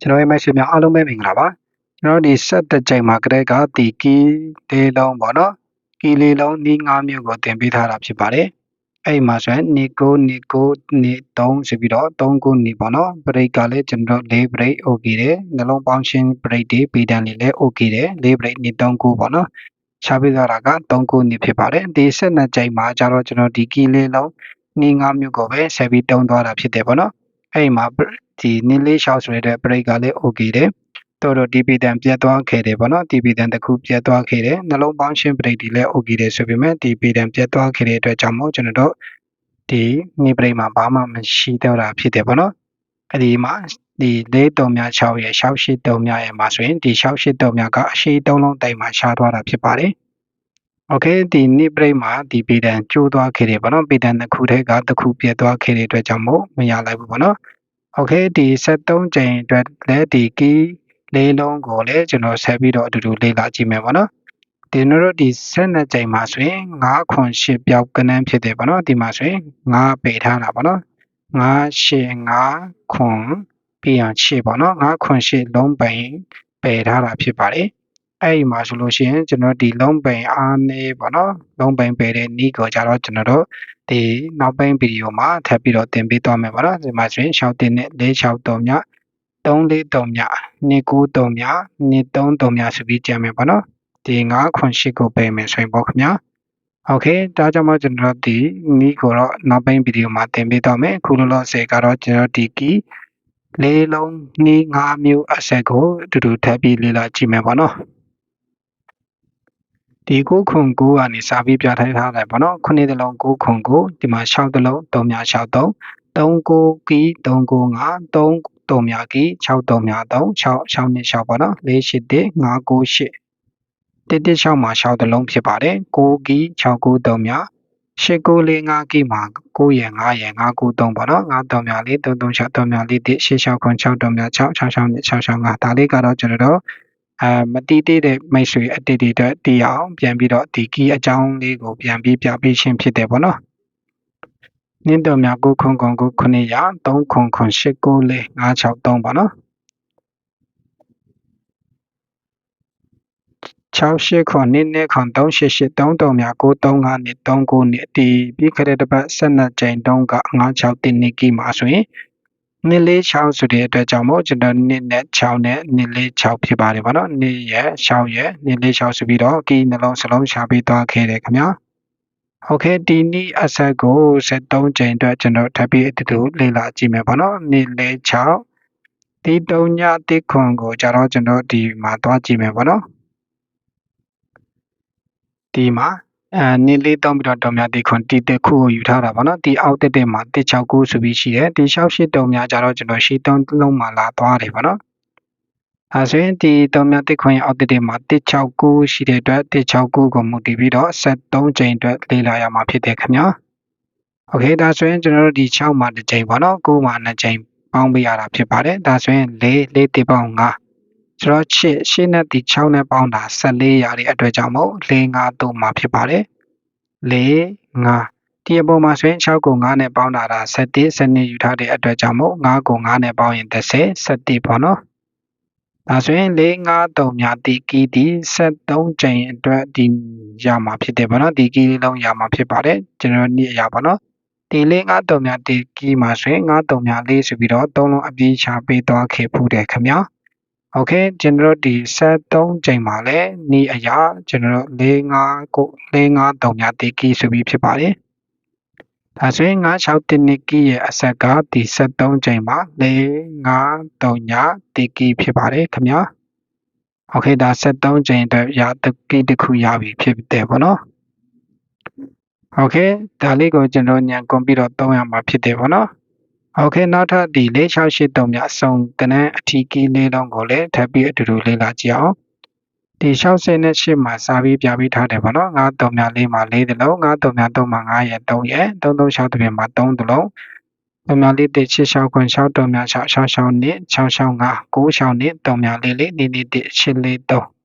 ကျွန်တော်ရဲ့မိတ်ဆွေများအားလုံးပဲမင်္ဂလာပါကျွန်တော်ဒီဆက်တဲ့ချိန်မှာကတည်းကဒီကီလေးလုံးပေါ့နော်ကီလေးလုံးနီး၅မျိုးကိုတင်ပေးထားတာဖြစ်ပါတယ်အဲ့မှာဆိုရင်နီကိုနီကိုနီ3ဆိုပြီးတော့3ခုနီပေါ့နော်ဘရိတ်ကလည်းကျွန်တော်၄ဘရိတ် okay တယ်နှလုံးပေါင်းရှင်းဘရိတ်တွေပီတန်လေးလည်း okay တယ်၄ဘရိတ်နီ3ခုပေါ့နော်ရှားပေးထားတာက3ခုနီဖြစ်ပါတယ်ဒီဆက်တဲ့ချိန်မှာကျတော့ကျွန်တော်ဒီကီလေးလုံးနီး၅မျိုးကိုပဲဆက်ပြီးတုံးသွားတာဖြစ်တယ်ပေါ့နော် အဲ့မှာဒီနင်းလေးရှောက်ဆိုရတဲ့ break ကလည်း okay တယ်တော်တော် DP တန်ပြတ်သွားခဲ့တယ်ပေါ့နော် DP တန်တစ်ခုပြတ်သွားခဲ့တယ်နှလုံးပေါင်းရှင်း break ဒီလည်း okay တယ်ဆိုပေမဲ့ DP တန်ပြတ်သွားခဲ့တဲ့အတွက်ကြောင့်မို့ကျွန်တော်တို့ဒီနေ break မှာဘာမှမရှိတော့တာဖြစ်တယ်ပေါ့နော်အဲ့ဒီမှာဒီလေးတုံများ6ရဲ့6ရှိတုံများရဲ့မှာဆိုရင်ဒီ6ရှိတုံများကအရှိတုံးလုံးတိုင်မှာရှားသွားတာဖြစ်ပါတယ် โอเคဒီနိပရိတ်မှာဒီပေတံကျိုးသွားခဲ့တယ်ပေါ့နော်ပေတံတစ်ခုတည်းကတစ်ခုပြတ်သွားခဲ့တဲ့အတွက်ကြောင့်မို့မရလိုက်ဘူးပေါ့နော်โอเคဒီ73ကြိမ်အတွက်လည်းဒီ key လေးလုံးကိုလည်းကျွန်တော်ဆက်ပြီးတော့အတူတူလေ့လာကြည့်မယ်ပေါ့နော်ဒီကျွန်တော်တို့ဒီ12ကြိမ်မှာဆိုရင်9ခွန်8ပြောက်ကနန်းဖြစ်တယ်ပေါ့နော်ဒီမှာဆိုရင်9ပေထားတာပေါ့နော်9 8 9ခွန်ပြီးအောင်8ပေါ့နော်9ခွန်8လုံးပိန်ပယ်ထားတာဖြစ်ပါတယ် အဲ့ဒီမှာဆိုလို့ရှိရင်ကျွန်တော်ဒီလုံးပိန်အားနေပေါ့နော်လုံးပိန်ပယ်တဲ့နီးကိုကြတော့ကျွန်တော်တို့ဒီနောက်ပိုင်းဗီဒီယိုမှာထပ်ပြီးတော့သင်ပေးသွားမယ်ပေါ့နော်ဒီမှာဆိုရင်6တင်နဲ့463မြ343မြ293မြ233မြဆိုပြီးကြံမယ်ပေါ့နော်ဒီ9ခွန်8ကိုပယ်မယ်ဆိုရင်ပေါ့ခင်ဗျာโอเคဒါကြောင့်မို့ကျွန်တော်ဒီနီးကိုတော့နောက်ပိုင်းဗီဒီယိုမှာသင်ပေးသွားမယ်ခုလောလောဆယ်ကတော့ကျွန်တော်ဒီကီလေးလုံးနီး5မျိုးအဆက်ကိုအတူတူထပ်ပြီးလေ့လာကြည့်မယ်ပေါ့နော် ဒီကိုခွန်ကိုကနေစာပြီးပြထားထားတယ်ပေါ့နော်ခုနှစ်တလုံးကိုခွန်ကိုဒီမှာ6တလုံး3မြ6 3 3ကိုကီ3ကို5 3 3မြကီ6 3မြ3 6 6နှစ်6ပေါ့နော်4 8 1 5 9 8တစ်တစ်6မှာ6တလုံးဖြစ်ပါတယ်6ကီ6 9 3မြ8 9 4 5ကီမှာ9ရယ်5ရယ်5 9 3ပေါ့နော်5 3မြ4 3 3 6 3မြ4 1 8 6ခွန်6 3မြ6 6 6နှစ်6 6 5ဒါလေးကတော့ကျွန်တော်တို့ အဲမတီးသေးတဲ့မိတ်ဆွေအတိတ်တွေအတွက်တည်အောင်ပြန်ပြီးတော့ဒီ key အကြောင်းလေးကိုပြန်ပြီးပြပေးခြင်းဖြစ်တယ်ပေါ့နော်နင်းတော်များကိုခွန်ခွန်ကို900 3ခွန်ခွန်8 9 4 563ပေါ့နော်68ခွန်နင်းနေခွန်388 3တုံများ935နှစ်39နှစ်ဒီပြီးခဲ့တဲ့တစ်ပတ်12ကြိမ်တုံးက96တင်နေကီမှာဆိုရင် နှစ်လေး6ဆိုတဲ့အတွက်ကြောင့်မို့ကျွန်တော်နှစ်နဲ့6နဲ့နှစ်လေး6ဖြစ်ပါတယ်ဗောနော်နှစ်ရဲ့6ရဲ့နှစ်လေး6ဆိုပြီးတော့ကီနှလုံးစလုံးရှာပေးသွားခဲ့တယ်ခင်ဗျာโอเคဒီနေ့အဆက်ကို73ကြိမ်အတွက်ကျွန်တော်ထပ်ပြီးအတူတူလေ့လာကြည့်မယ်ဗောနော်နှစ်လေး6ဒီ3ညတိခွန်ကိုကြတော့ကျွန်တော်ဒီမှာသွားကြည့်မယ်ဗောနော်ဒီမှာ အဲနေလေးတောင်းပြီးတော့တော်များဒီခွန်တီတက်ခုကိုယူထားတာပေါ့နော်ဒီအောက်တက်တက်မှာ169ဆိုပြီးရှိတယ်ဒီ68တုံများကြတော့ကျွန်တော်ရှီတုံးလုံးမှာလာသွားတယ်ပေါ့နော်အဲဆိုရင်ဒီတုံများတက်ခွန်ရဲ့အောက်တက်တက်မှာ169ရှိတဲ့အတွက်169ကိုမူတည်ပြီးတော့73ချိန်အတွက်လေ့လာရမှာဖြစ်တယ်ခင်ဗျာโอเคဒါဆိုရင်ကျွန်တော်တို့ဒီ6မှာတစ်ချိန်ပေါ့နော်9မှာ2ချိန်ပေါင်းပေးရတာဖြစ်ပါတယ်ဒါဆိုရင်4 4တိပေါင်း5 ဆိုတော့ရှစ်ရှစ်နဲ့ဒီ6နဲ့ပေါင်းတာ14ရာတဲ့အတွက်ကြောင့်မို့4 5 3မှာဖြစ်ပါတယ်4 5ဒီအပေါ်မှာဆိုရင်6ကို9နဲ့ပေါင်းတာဒါ7 7ယူထားတဲ့အတွက်ကြောင့်မို့9ကို9နဲ့ပေါင်းရင်30 7ပေါ့နော်ဒါဆိုရင်4 5 3များဒီကီဒီ73ကျိန်အတွက်ဒီရမှာဖြစ်တယ်ပေါ့နော်ဒီကီလေးလုံးရမှာဖြစ်ပါတယ်ကျွန်တော်နေ့ရပါနော်ဒီ4 5 3များဒီကီမှာဆိုရင်9 3များ4ဆိုပြီးတော့သုံးလုံးအပြေးချပေးသွားခဲ့ဖူးတယ်ခင်ဗျာ โอเคကျွန်တော်တို့ဒီ73ချိန်မှာလဲနီးအရာကျွန်တော်တို့45ကို45 3ညတီကီဆိုပြီးဖြစ်ပါတယ်ဒါဆိုရင်96တနစ်ကီရဲ့အဆက်ကဒီ73ချိန်မှာ45 3ညတီကီဖြစ်ပါတယ်ခင်ဗျာโอเคဒါ73ချိန်အတွက်ရတကီတစ်ခုရပြီဖြစ်တယ်ပေါ့နော်โอเคဒါလေးကိုကျွန်တော်ညံကွန်ပြီးတော့သုံးရမှာဖြစ်တယ်ပေါ့နော် โอเคနောက်ထပ်ဒီ4683မြအစုံကနန်းအထီးကီးလေးလုံးကိုလည်းထပ်ပြီးအတူတူလေ့လာကြည့်အောင်ဒီ68မှာစာပြီးပြပေးထားတယ်ဗောနော်93မြ4မှာ4တလုံး93မြ3မှာ9ရဲ့3ရဲ့336တပြင်မှာ3တလုံး3မြ4တိ66ခွန်6တုံမြ6 66နှစ်665 96နှစ်3မြ4လေးနေနေတိ843ရှစ်6 3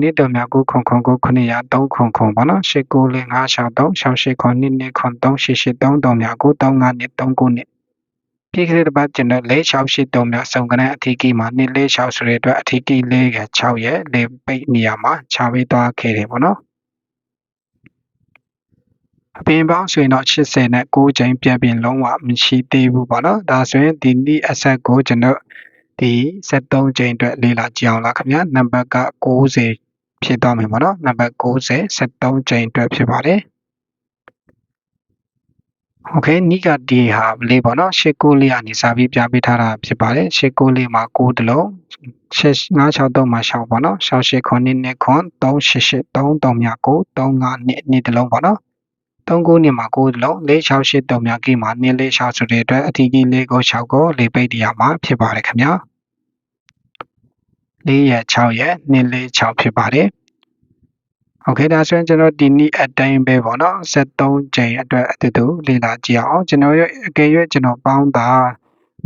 နှစ်တော်များကိုခွန်ခွန်ကို900 3ခွန်ခွန်ပေါ့နော်8 9 5 6 3 6 8ခွန်2နှစ်ခွန်3 8 8 3တော်များကို35နှစ်3ခုနှစ်ပြီးခဲ့တဲ့တစ်ပတ်ကျွန်တော်၄6 8 3မြောက်စုံကနန်းအထီးကီမှာ2 4 6ဆိုတဲ့အတွက်အထီးကီ၄က6ရဲ့လေပိတ်နေရာမှာခြာပေးသွားခဲ့တယ်ပေါ့နော်အပင်ပေါင်းဆိုရင်တော့80နဲ့9ချိန်ပြတ်ပြင်လုံးဝမရှိသေးဘူးပေါ့နော်ဒါဆိုရင်ဒီနေ့အဆက်ကိုကျွန်တော် ဒီ73ချိန်အတွက်လေ့လာကြည့်အောင်လားခင်ဗျာနံပါတ်က90ဖြစ်သွားမယ်ပေါ့နော်နံပါတ်90 73ချိန်အတွက်ဖြစ်ပါတယ်โอเคနိကဒီဟာလေးပေါ့နော်ရှစ်ကိုလေးကနေစာပြီးပြပေးထားတာဖြစ်ပါတယ်ရှစ်ကိုလေးမှာ9တလုံး963မှာ6ပေါ့နော်68ခွန်နှစ်နှစ်ခွန်388 33မြ9 35နှစ်နှစ်တလုံးပေါ့နော် 39နှစ်မှာ9တလုံး4683မြကိမှာ246ဆိုတဲ့အတွက်အထီးကြီးလေးကို6ကိုလေးပိတ်တရားမှာဖြစ်ပါတယ်ခင်ဗျာ4ရက်6ရက်246ဖြစ်ပါတယ်โอเคဒါဆိုရင်ကျွန်တော်ဒီနေ့အတိုင်းပဲပေါ့နော်73ချိန်အတွက်အတူတူလေ့လာကြည့်အောင်ကျွန်တော်ရဲ့အကယ်၍ကျွန်တော်ပေါင်းတာ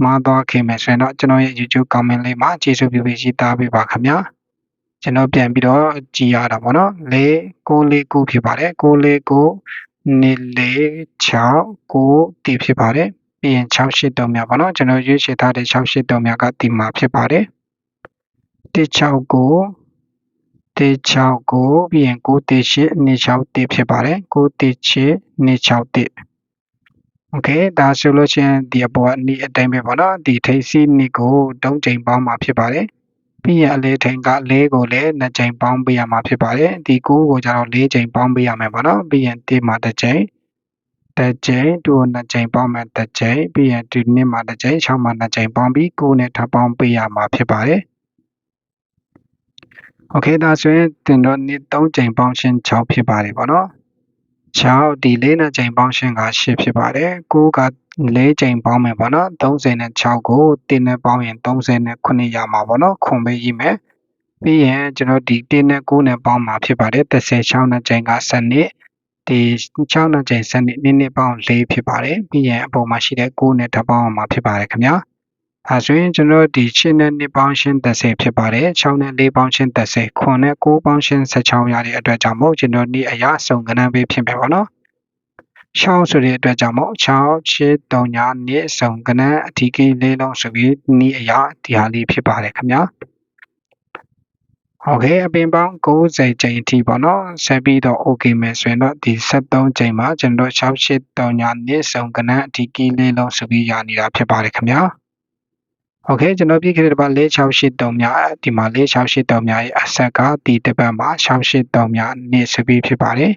မှားသွားခင်မယ်ဆိုရင်တော့ကျွန်တော်ရဲ့ YouTube comment လေးမှာကျေးဇူးပြုပြီးရှိသားပေးပါခင်ဗျာကျွန်တော်ပြန်ပြီးတော့ကြည်ရတာပေါ့နော်၄၉၄၉ဖြစ်ပါတယ်၉၄၉ နေ၄6 9တီဖြစ်ပါတယ်ပြီးရင်683မြပေါ့နော်ကျွန်တော်ရွေးချယ်ထားတဲ့683မြကတီမှာဖြစ်ပါတယ်169တေ6ကိုပြီးရင်9တေ8 26တေဖြစ်ပါတယ်9တေ8 26တေโอเคဒါဆိုလို့ချင်းဒီအပေါ်ကနေအတိုင်းပဲပေါ့နော်ဒီထိပ်စီးနေကို၃ချိန်ပေါင်းမှာဖြစ်ပါတယ် ပြီးရင်အလေးထိန်က၄ကိုလည်း၂ချိန်ပေါင်းပေးရမှာဖြစ်ပါတယ်ဒီ9ကိုကျတော့၄ချိန်ပေါင်းပေးရမယ်ပေါ့နော်ပြီးရင်တေမှာတစ်ချိန်တစ်ချိန်တူနှစ်ချိန်ပေါင်းမယ်တစ်ချိန်ပြီးရင်ဒီနှစ်မှာတစ်ချိန်6မှာနှစ်ချိန်ပေါင်းပြီး9နဲ့ထပ်ပေါင်းပေးရမှာဖြစ်ပါတယ်โอเคဒါဆိုရင်တင်တော့နေ့3ချိန်ပေါင်းရှင်း6ဖြစ်ပါတယ်ပေါ့နော်6ဒီ4နဲ့ချိန်ပေါင်းရှင်းက8ဖြစ်ပါတယ်9က 4ချိန်ပေါင်းမယ်ပေါ့နော်30နဲ့6ကို1နဲ့ပေါင်းရင်30နဲ့9ရမှာပေါ့နော်ခွန်ပေးရေးမယ်ပြီးရင်ကျွန်တော်ဒီ1နဲ့9နဲ့ပေါင်းမှာဖြစ်ပါတယ်36နဲ့ချိန်က7နှစ်ဒီ6နဲ့ချိန်7နှစ်နည်းနည်းပေါင်း4ဖြစ်ပါတယ်ပြီးရင်အပေါ်မှာရှိတဲ့9နဲ့ထပ်ပေါင်းအောင်မှာဖြစ်ပါတယ်ခင်ဗျာအဲဆိုရင်ကျွန်တော်ဒီ8နဲ့2ပေါင်းရှင်း30ဖြစ်ပါတယ်6နဲ့4ပေါင်းရှင်း30ခွန်နဲ့9ပေါင်းရှင်း16ရတဲ့အတွက်ကြောင့်မို့ကျွန်တော်ဒီအရာစုံကဏ္ဍပေးဖြစ်မယ်ပေါ့နော် 6ဆိုတဲ့အတွက်ကြောင့်မို့6 8 3ညာနှစ်စုံကဏ္ဍအထီးကြီးလေးလုံးဆိုပြီးဤအရာဒီဟာလေးဖြစ်ပါတယ်ခင်ဗျာဟုတ်ကဲ့အပင်ပေါင်း90ချိန်အထိပေါ့နော်ဆက်ပြီးတော့ okay မယ်ဆိုရင်တော့ဒီ73ချိန်မှာကျွန်တော်6 8 3ညာနှစ်စုံကဏ္ဍအထီးကြီးလေးလုံးဆိုပြီးရနေတာဖြစ်ပါတယ်ခင်ဗျာโอเคကျွန်တော်ပြခဲ့တဲ့တစ်ပတ်4683များဒီမှာ4683များရဲ့အဆက်ကဒီတစ်ပတ်မှာ683များနေစပြီးဖြစ်ပါတယ်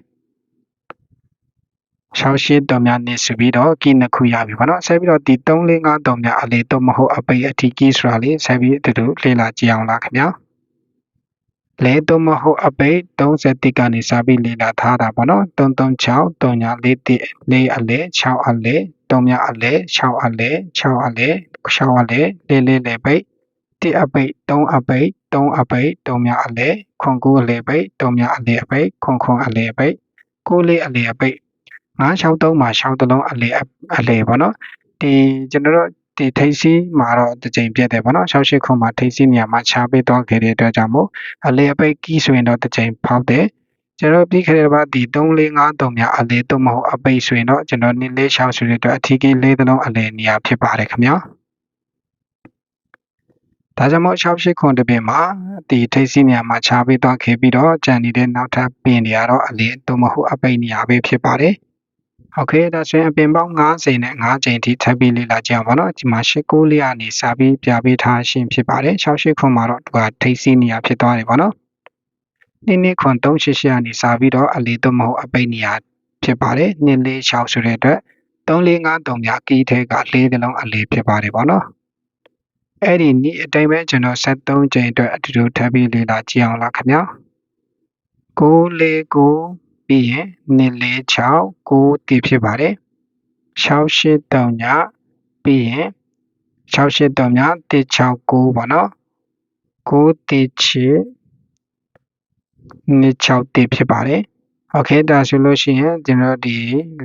683များနေစပြီးတော့ကီနှစ်ခုရပြီပေါ့နော်ဆက်ပြီးတော့ဒီ3453များအလေးတော့မဟုတ်အပိတ်အထီးကီဆိုတာလေးဆက်ပြီးအတူတူလေ့လာကြည့်အောင်လားခင်ဗျာလဲတော့မဟုတ်အပိတ်30ကနေစပြီးလေ့လာထားတာပေါ့နော်336 3ညာ4 4အလဲ6အလဲ3မြအလဲ6အလဲ6အလဲ6အလဲလေးလေးလေးပိတ်1အပိတ်3အပိတ်3အပိတ်3မြအလဲခွန်9အလဲပိတ်3မြအလဲအပိတ်ခွန်ခွန်အလဲပိတ်9လေးအလဲအပိတ် 963မှာ6တလုံးအလဲအလဲပေါ့နော်ဒီကျွန်တော်တို့ဒီထိပ်စီးမှာတော့တစ်ချိန်ပြတ်တယ်ပေါ့နော်68ခုမှာထိပ်စီးနေရာမှာခြားပေးသွားခဲ့တဲ့အတွက်ကြောင့်မို့အလေအပိတ်ကီးဆိုရင်တော့တစ်ချိန်ဖောက်တယ်ကျွန်တော်ပြီးခဲ့တဲ့ဘာဒီ3453များအလေတော့မဟုတ်အပိတ်ဆိုရင်တော့ကျွန်တော်နည်းလေးရှောက်ဆိုတဲ့အတွက်အထီးကြီးလေးသလုံးအလေနေရာဖြစ်ပါတယ်ခင်ဗျာဒါကြောင့်မို့68ခွန်တပင်မှာဒီထိပ်စီးနေရာမှာခြားပေးသွားခဲ့ပြီးတော့ကြံနေတဲ့နောက်ထပ်ပင်တွေကတော့အလေတော့မဟုတ်အပိတ်နေရာပဲဖြစ်ပါတယ် ဟုတ်ကဲ့ဒါဆိုရင်အပင်ပေါင်း90နဲ့9ချိန်ထိထပ်ပြီးလေ့လာကြအောင်ပါနော်ဒီမှာ89လေးကနေစာပြီးပြပေးထားရှင်းဖြစ်ပါတယ်68ခွန်မှာတော့သူကထိပ်စီးနေရဖြစ်သွားတယ်ပေါ့နော်နေ့နေ့ခွန်388ကနေစာပြီးတော့အလေးတော့မဟုတ်အပိတ်နေရဖြစ်ပါတယ်နေ့လေး6ဆိုတဲ့အတွက်3453များကီးထဲက၄ကလုံးအလေးဖြစ်ပါတယ်ပေါ့နော်အဲ့ဒီနေ့အတိုင်းပဲကျွန်တော်73ချိန်အတွက်အတူတူထပ်ပြီးလေ့လာကြည့်အောင်လားခင်ဗျာ949 ပြီးရင်246 9တီဖြစ်ပါတယ်683ညပြီးရင်683ည169ပေါ့နော်9တီချစ်26တီဖြစ်ပါတယ်โอเคဒါဆိုလို့ရှိရင်ကျွန်တော်ဒီ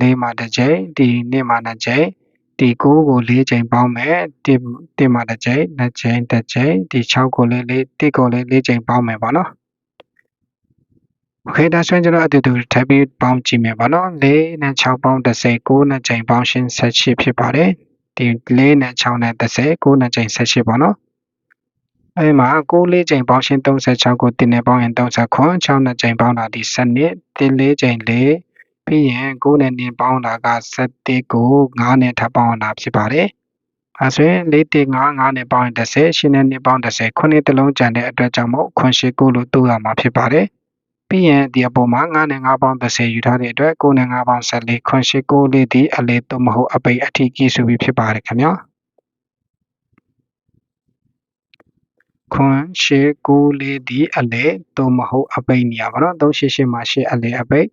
၄မှာတစ်ချိန်ဒီနေ့မှာတစ်ချိန်ဒီ9ကို4ချိန်ပေါင်းမယ်1 1မှာတစ်ချိန်2ချိန်တစ်ချိန်ဒီ6ကိုလည်း4 1ကိုလည်း4ချိန်ပေါင်းမယ်ပေါ့နော် โอเคဒါဆိုရင်ကျွန်တော်အတူတူထပ်ပြီးပေါင်းကြည့်မယ်ပါနော်၄နဲ့6ပေါင်း30 9နဲ့ချိန်ပေါင်းရှင်း18ဖြစ်ပါတယ် ဒီ4နဲ့6နဲ့30 9နဲ့ချိန်18ပေါ့နော်အဲဒီမှာ6 4ချိန်ပေါင်းရှင်း36ကို1နဲ့ပေါင်းရင်39 6နဲ့ချိန်ပေါင်းတာဒီ7 1 4ချိန်4ပြီးရင်9နဲ့နင်းပေါင်းတာက7ကို9နဲ့ထပ်ပေါင်းတာဖြစ်ပါတယ်။အဲဆိုရင်4 1 5 5နဲ့ပေါင်းရင်30 8နဲ့နင်းပေါင်း30ခုနှစ်တလုံးကျန်တဲ့အတွက်ကြောင့်မို့ခွန်ရှိ9လို့တူရမှာဖြစ်ပါတယ်။ ပြီးရင်ဒီအပေါ်မှာ9နဲ့9ပေါင်း30ယူထားတဲ့အတွက်9နဲ့9ပေါင်း14ခွန်ရှိ9လေးဒီအလေးသို့မဟုတ်အပိတ်အထီးကြီးဆိုပြီးဖြစ်ပါတယ်ခင်ဗျာ။ခွန်ရှေကိုလေးဒီအလဲသို့မဟုတ်အပိတ်နေရပါတော့388မှာရှေအလဲအပိတ်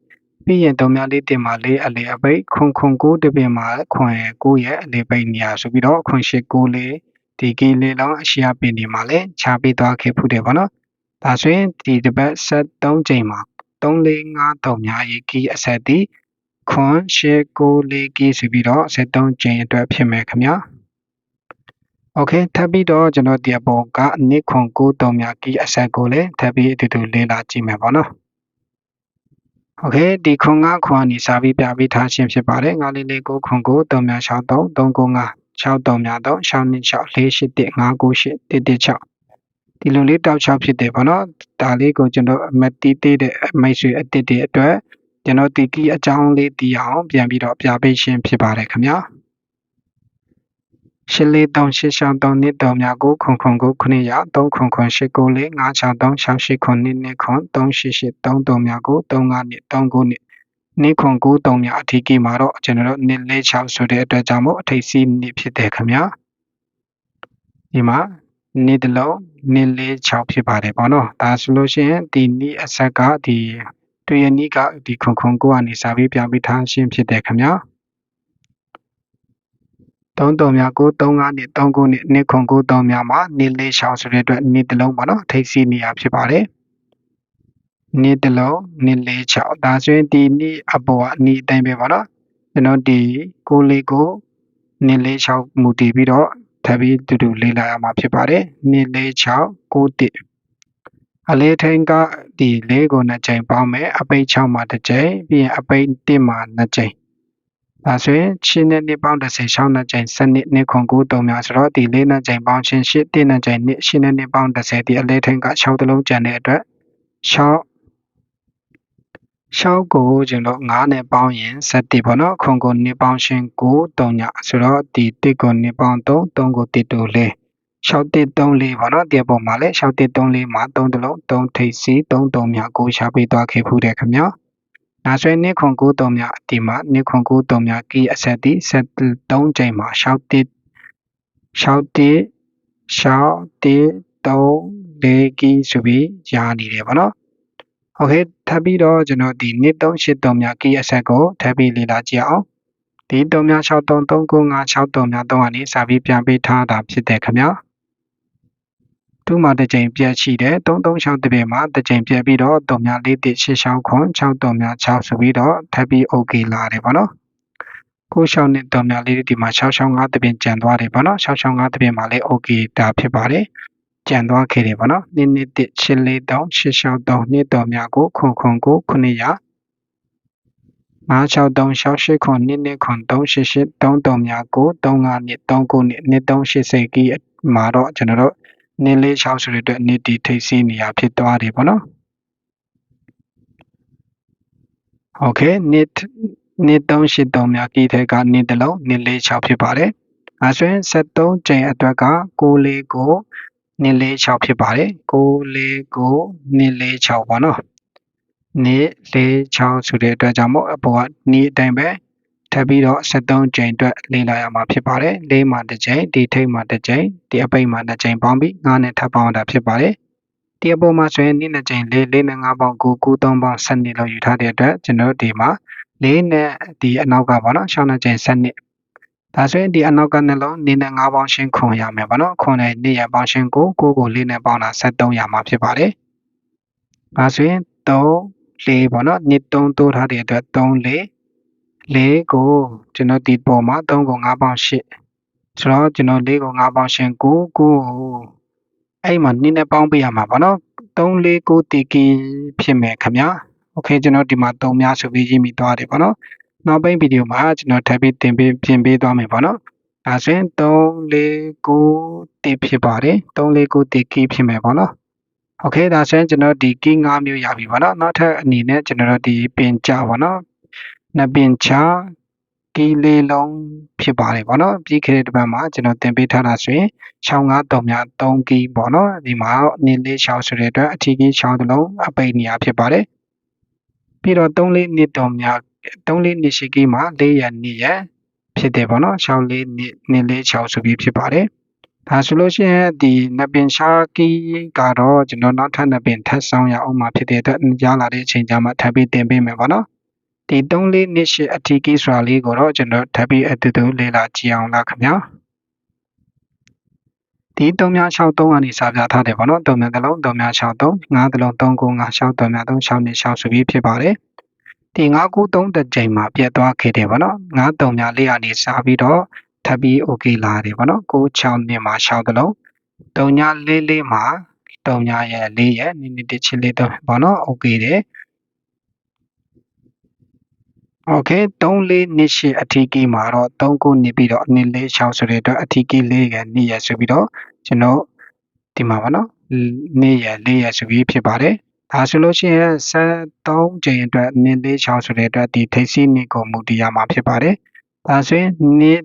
ပြီးရင်3များလေးတင်မှာလေးအလဲအပိတ်ခွန်ခွန်ကိုတပင်မှာခွန်ရဲ့ကိုရဲ့အလဲပိတ်နေရဆိုပြီးတော့ခွန်ရှေကိုလေးဒီကီလေးလောင်းအရှိအပင်ဒီမှာလဲခြားပေးသွားခဲ့ဖူးတယ်ပေါ့နော် ။ဒါဆိုရင်ဒီတစ်ပတ်ဆက်3ချိန်မှာ3453များရေးကီးအဆက်သည်ခွန်ရှေကိုလေးကီးဆိုပြီးတော့73ချိန်အတွက်ဖြစ်မယ်ခင်ဗျာ။ Okay ထပ်ပြီးတော့ကျွန်တော်ဒီအပေါ်ကနိခွန်93များကီးအဆက်ကိုလည်းထပ်ပြီးအတူတူလေ့လာကြည့်မယ်ပေါ့နော်။ Okay ဒီခွန်ကခွန်အနေစာပြီးပြပေးထားခြင်းဖြစ်ပါတယ်။ငါလေးလေးကိုခွန်ကို363 395 6333 6264 481 598 116 ဒီလိုလေးတောက်6ဖြစ်တယ်ပေါ့နော်ဒါလေးကိုကျွန်တော်အမတီးသေးတဲ့မိတ်ဆွေအတစ်တွေအတွက်ကျွန်တော်ဒီကီအကြောင်းလေးသိအောင်ပြန်ပြီးတော့ပြပေးခြင်းဖြစ်ပါတယ်ခင်ဗျာရှစ်လေးသုံးရှစ်ရှောင်းသုံးနှစ်သုံးမြကိုခွန်ခွန်ကိုခုနှစ်ရသုံးခွန်ခွန်ရှစ်ကိုလေးငါးချောင်းသုံးရှောင်းရှစ်ခွန်နှစ်နှစ်ခွန်သုံးရှစ်ရှစ်သုံးသုံးမြကိုသုံးငါးနှစ်သုံးကိုနှစ်နှစ်ခွန်ကိုသုံးမြအထီးကြီးမှာတော့ကျွန်တော်တို့နှစ်လေးချောင်းဆိုတဲ့အတွက်ကြောင့်မို့အထိပ်စီးနှစ်ဖြစ်တယ်ခင်ဗျာဒီမှာ နှစ်တလုံးနှစ်လေးချောင်းဖြစ်ပါတယ်ပေါ့နော်ဒါဆိုလို့ရှိရင်ဒီနှစ်အဆက်ကဒီတွေ့ရနီးကဒီခွန်ခွန်ကိုကနေစာပြီးပြပြီးထားရှင်းဖြစ်တယ်ခင်ဗျာသုံးတုံများကို35နှစ်39နှစ်နှစ်ခွန်93များမှာနှစ်လေးရှောင်းဆိုတဲ့အတွက်နှစ်တစ်လုံးပါနော်ထိပ်စီးနေရဖြစ်ပါတယ်နှစ်တစ်လုံးနှစ်လေး6ဒါဆိုရင်ဒီနှစ်အပေါ်ကအနီးအတိုင်းပဲပါနော်ကျွန်တော်ဒီကိုလေးကိုနှစ်လေး6မူတည်ပြီးတော့ ထပ်ပြီးတူတူလေးလာရမှာဖြစ်ပါတယ်နှစ်လေး6 9တစ်အလေးထိန်ကဒီလေးကိုနှစ်ချိန်ပေါင်းမယ်အပိတ်6မှာတစ်ချိန်ပြီးရင်အပိတ်1မှာနှစ်ချိန်ဒါဆိုရင်ရှင်းတဲ့နှစ်ပေါင်း30ရှောင်းနှစ်ကြိမ်စနစ်နှစ်ခွန်ကူ3များဆိုတော့ဒီလေးနှစ်ကြိမ်ပေါင်းချင်းရှစ်တစ်နှစ်ကြိမ်နှစ်ရှင်းတဲ့နှစ်ပေါင်း30ဒီအလဲထင်းက6တလုံးကျန်တဲ့အတွက်6 6ကိုကျွန်တော်9နဲ့ပေါင်းရင်7ပေါ့နော်ခွန်ကို2ပေါင်းရှင်ကို3ညဆိုတော့ဒီ1ကို2ပေါင်း3 3ကို1တို့လေး6134ပေါ့နော်ဒီပုံမှာလဲ6134မှာ3တလုံး3ထိပ်စီ3တုံမြကိုရှာပေးသွားခဲ့ဖူးတယ်ခင်ဗျာ။နောက်ဆွေးနှစ်ခွန်ကိုတုံမြအတီမှာနှစ်ခွန်ကိုတုံမြကီအဆက်တီ73ချိန်မှာ61 61 61 3 4ကီဆိုပြီးရှားနေတယ်ပေါ့နော်။ Okay ထပ်ပြီးတော့ကျွန်တော်ဒီနှစ်383မြကီအဆက်ကိုထပ်ပြီးလေ့လာကြည့်အောင်ဒီ3မြ63 395 63မြ3ကနေစာပြီးပြန်ပေးထားတာဖြစ်တယ်ခင်ဗျာသူ့မှာတစ်ကြိမ်ပြက်ရှိတယ်336တပြည့်မှာတစ်ကြိမ်ပြက်ပြီးတော့3များ4တစ်8ရှောင်းခွန်6 3များ6ဆိုပြီးတော့ထပ်ပြီး okay လာတယ်ပေါ့နော်ကိုရှောင်းနဲ့3များလေးဒီမှာ6ရှောင်း5တပြည့်ကျန်သွားတယ်ပေါ့နော်6ရှောင်း5တပြည့်မှာလည်း okay ဒါဖြစ်ပါတယ် ကျန်သွားခဲ့တယ်ပေါ့နော်2နှစ်1 8လေး3 8ရှောင်း3နှစ်3များကိုခွန်ခွန်ကို900 563 68ခွန်2နှစ်ခွန်388 33များကို35နှစ်39နှစ်နှစ်380ကီမှာတော့ကျွန်တော်တို့နင်းလေး6ဆိုတဲ့အတွက်နစ်တီထိပ်စီးနေရဖြစ်သွားတယ်ပေါ့နော်โอเคနစ်နစ်383များကီထဲကနစ်တလုံးနစ်လေး6ဖြစ်ပါတယ်အဲဆိုရင်73ချိန်အတွက်က6လေးကိုန စ်လေး6ဖြစ်ပါတယ်6လေးကိုနစ်လေး6ပေါ့နော်နစ်လေး6ဆိုတဲ့အတွက်ကြောင့်မို့အပေါ်ကနီးအတိုင်းပဲထပ်ပြီးတော့73ကြိမ်အတွက်လေ့လာရမှာဖြစ်ပါတယ်၄မှာတစ်ကြိမ်ဒီထိပ်မှာတစ်ကြိမ်ဒီအပိတ်မှာနှစ်ကြိမ်ပေါင်းပြီး9နဲ့ထပ်ပေါင်းတာဖြစ်ပါတယ်ဒီအပေါ်မှာဆိုရင်နေ့နှစ်ကြိမ်၄၄နဲ့5ပေါင်း9 9 3ပေါင်း7နှစ်လောက်ယူထားတဲ့အတွက်ကျွန်တော်ဒီမှာ၄နဲ့ဒီအနောက်ကပေါ့နော်6နှစ်ကြိမ်7နှစ် ဒါဆိုရင်ဒီအနောက်ကနှလုံးနေနဲ့5ပေါင်းရှင်းခွန်ရမယ်ပေါ့နော်ခွန်နဲ့နေရပေါင်းရှင်းကို9ကို4နဲ့ပေါင်းတာ73ရမှာဖြစ်ပါတယ်ဒါဆိုရင်3 4ပေါ့နော်နှစ်3တိုးထားတဲ့အတွက်3 4လေးကိုကျွန်တော်ဒီပေါ်မှာ3ကို5ပေါင်8ဆိုတော့ကျွန်တော်လေးကို5ပေါင်ရှင်9 9ကိုအဲ့မှာနည်းနဲ့ပေါင်းပေးရမှာပေါ့နော်3 4 9တီကီဖြစ်မယ်ခင်ဗျာโอเคကျွန်တော်ဒီမှာ3များဆိုပြီးရေးမိသွားတယ်ပေါ့နော် နောက်ပိုင်းဗီဒီယိုမှာကျွန်တော်ထပ်ပြီးတင်ပေးပြင်ပေးသွားမယ်ပေါ့နော်။ဒါဆိုရင်3 4 9တိဖြစ်ပါတယ်။3 4 9တိ key ဖြစ်မယ်ပေါ့နော်။ Okay ဒါဆိုရင်ကျွန်တော်ဒီ key 5မျိုးရပြီပေါ့နော်။နောက်ထပ်အနေနဲ့ကျွန်တော်ဒီပင်ကြပေါ့နော်။နှစ်ပင်ချကီလီလုံးဖြစ်ပါတယ်ဗောနော်ပြီးခဲ့တဲ့တပတ်မှာကျွန်တော်သင်ပေးထားတာဆိုရင်65တုံများ3ကီဗောနော်ဒီမှာနင်းလေး6ဆိုတဲ့အတွက်အထီးကီ6တလုံးအပိတ်နေရဖြစ်ပါတယ်ပြီးတော့3လေးနှစ်တုံများ 3လေးနှစ်ရှိကီးမှာ4ရ2ရဖြစ်တယ်ပေါ့နော်6လေးနှစ်နှစ်လေး6ဆိုပြီးဖြစ်ပါတယ်ဒါဆိုလို့ရှိရင်ဒီနပင်ရှာကီကတော့ကျွန်တော်နောက်ထပ်နပင်ထပ်ဆောင်ရအောင်မှာဖြစ်တဲ့အတွက်ရလာတဲ့အချိန်ကျမှထပ်ပြီးတင်ပေးမယ်ပေါ့နော်ဒီ3လေးနှစ်ရှိအထီးကီဆိုတာလေးကိုတော့ကျွန်တော်ထပ်ပြီးအတူတူလေ့လာကြည့်အောင်လားခင်ဗျာဒီ3များ63ကနေစာပြထားတယ်ပေါ့နော်3များတစ်လုံး3များ63 5တစ်လုံး395 63များ3 6နဲ့6ဆိုပြီးဖြစ်ပါတယ် ဒီ9ခု3တစ်ချိန်မှာပြတ်သွားခဲ့တယ်ဗောနော်9 3များလေးကနေစားပြီးတော့ထပ်ပြီး okay လာတယ်ဗောနော်9 6နှစ်မှာ6တလုံး3ည4လေးမှာ3ညရဲ့4ရဲ့နိနိတချင်းလေးတော့ဗောနော် okay တယ် okay 3 4နှစ်ရှိအထီးကြီးမှာတော့3ခုနေပြီးတော့အနည်းလေး6ဆိုတဲ့အတွက်အထီးကြီး4ရဲ့2ရဲ့ဆိုပြီးတော့ကျွန်တော်ဒီမှာဗောနော်2ရဲ့4ရဲ့ဆိုပြီးဖြစ်ပါတယ် ဒါဆိုလို့ရှိရင်73ချိန်အတွက်နင်းလေး6ဆိုတဲ့အတွက်ဒီထိပ်စီးနစ်ကိုမူတည်ရမှာဖြစ်ပါတယ်။ဒါဆိုရင်နစ်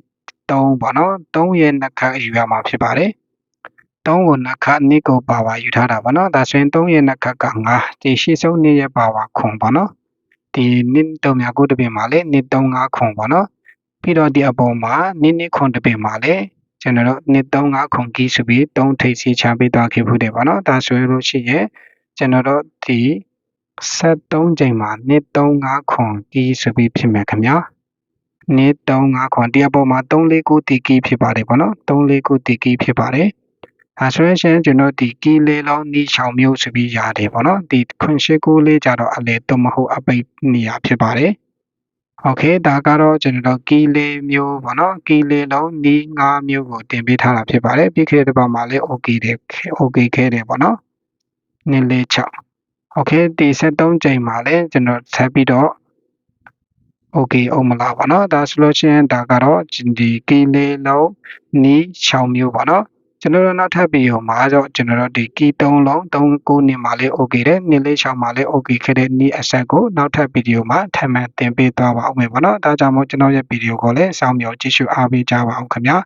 3ပေါ့နော်3ရဲ့နှစ်ခါယူရမှာဖြစ်ပါတယ်။3ကိုနှစ်ခါနစ်ကိုပါဝါယူထားတာပေါ့နော်။ဒါဆိုရင်3ရဲ့နှစ်ခါက5ဒီရှေ့ဆုံးနစ်ရဲ့ပါဝါခွန်ပေါ့နော်။ဒီနစ်တုံများကိုတပင်မှာလေနစ်3 5ခွန်ပေါ့နော်။ပြီးတော့ဒီအပေါ်မှာနစ်နစ်ခွန်တပင်မှာလေကျွန်တော်တို့နှစ်3 5ခွန်ကီးဆိုပြီး3ထိပ်စီချပေးသွားခဲ့ဖို့တယ်ပေါ့နော်။ဒါဆိုလို့ရှိရင် ကျွန်တော်တို့ဒီ73ချိန်မှာနှစ်35ခွန်ကီးဆိုပြီးဖြစ်မယ်ခင်ဗျာနှစ်35ခွန်တရားပေါ်မှာ349တီကီးဖြစ်ပါတယ်ပေါ့နော်349တီကီးဖြစ်ပါတယ်ဒါဆိုရင်ကျွန်တော်ဒီကီးလေးလုံးနီးချောင်မျိုးဆိုပြီးရတယ်ပေါ့နော်ဒီခွန်ရှိကိုလေးကြတော့အလေတုံမဟုတ်အပိတ်နေရဖြစ်ပါတယ်โอเคဒါကတော့ကျွန်တော်တို့ကီးလေးမျိုးပေါ့နော်ကီးလေးလုံးနီး5မျိုးကိုတင်ပေးထားတာဖြစ်ပါတယ်ပြီးခဲ့တဲ့ပတ်မှာလည်း okay တယ် okay ခဲ့တယ်ပေါ့နော် 246 okay ဒီ73ချိန်မှာလည်းကျွန်တော်ဆက်ပြီးတော့ okay အောင်မလားပေါ့နော်ဒါဆိုလို့ရှိရင်ဒါကတော့ဒီကင်းလေးလုံးနီး6မျိုးပေါ့နော်ကျွန်တော်တို့နောက်ထပ်ပြီးတော့မှာဆိုကျွန်တော်တို့ဒီကီ3လုံး39နှစ်မှာလေး okay တယ်နှစ်လေး6မှာလေး okay ခဲ့တဲ့နီးအဆက်ကိုနောက်ထပ်ဗီဒီယိုမှာထပ်မံတင်ပေးသွားပါဦးမယ်ပေါ့နော်ဒါကြောင့်မို့ကျွန်တော်ရဲ့ဗီဒီယိုကိုလည်းစောင့်မျှော်ကြည့်ရှုအားပေးကြပါအောင်ခင်ဗျာ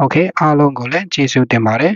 okay အားလုံးကိုလည်းကျေးဇူးတင်ပါတယ်